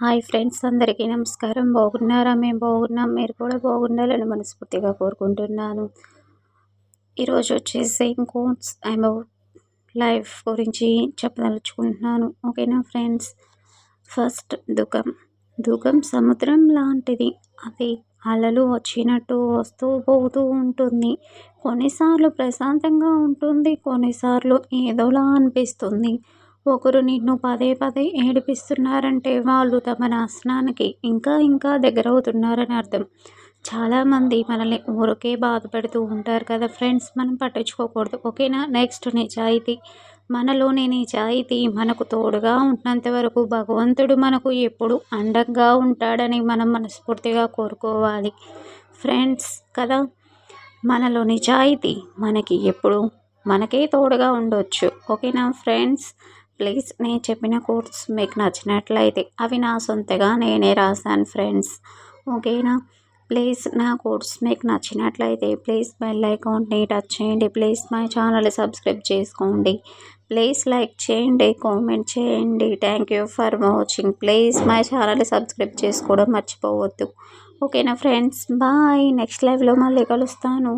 Hi friends అందరికీ నమస్కారం. బాగున్నారా? మేము బాగున్నాం. మీరు కూడా బాగుండాలని మనస్ఫూర్తిగా కోరుకుంటున్నాను. ఈరోజు వచ్చేసి కోట్స్ అబౌట్ లైఫ్ గురించి చెప్పదలుచుకుంటున్నాను. ఓకేనా ఫ్రెండ్స్? ఫస్ట్ దుఃఖం. దుఃఖం సముద్రం లాంటిది. అది అలలు వచ్చినట్టు వస్తూ పోతూ ఉంటుంది. కొన్నిసార్లు ప్రశాంతంగా ఉంటుంది కొన్నిసార్లు ఏదోలా అనిపిస్తుంది. ఒకరు నిన్ను పదే పదే ఏడిపిస్తున్నారంటే వాళ్ళు తమ నాశనానికి ఇంకా ఇంకా దగ్గరవుతున్నారని అర్థం. చాలామంది మనల్ని ఊరికే బాధ పెడుతూ ఉంటారు కదా ఫ్రెండ్స్ మనం పట్టించుకోకూడదు. ఓకేనా? నెక్స్ట్ నిజాయితీ మనలోని నిజాయితీ మనకు తోడుగా ఉన్నంత వరకు భగవంతుడు మనకు ఎప్పుడు అండంగా ఉంటాడని మనం మనస్ఫూర్తిగా కోరుకోవాలి. ఫ్రెండ్స్ కదా? మనలో నిజాయితీ మనకి ఎప్పుడు మనకే తోడుగా ఉండొచ్చు. ఓకేనా ఫ్రెండ్స్? ప్లీజ్ నేను చెప్పిన కోర్స్ మీకు నచ్చినట్లయితే అవి నా సొంతగా నేనే రాశాను ఫ్రెండ్స్. ఓకేనా? ప్లీజ్ నా కోర్స్ మీకు నచ్చినట్లయితే ప్లీజ్ బెల్ అకౌంట్ని టచ్ చేయండి. ప్లీజ్ మై ఛానల్ సబ్స్క్రైబ్ చేసుకోండి. ప్లీజ్ లైక్ చేయండి కామెంట్ చేయండి. Thank you for watching. Please my channel subscribe చేసుకోవడం మర్చిపోవద్దు. ఓకేనా ఫ్రెండ్స్? బాయ్. నెక్స్ట్ లైవ్లో మళ్ళీ కలుస్తాను.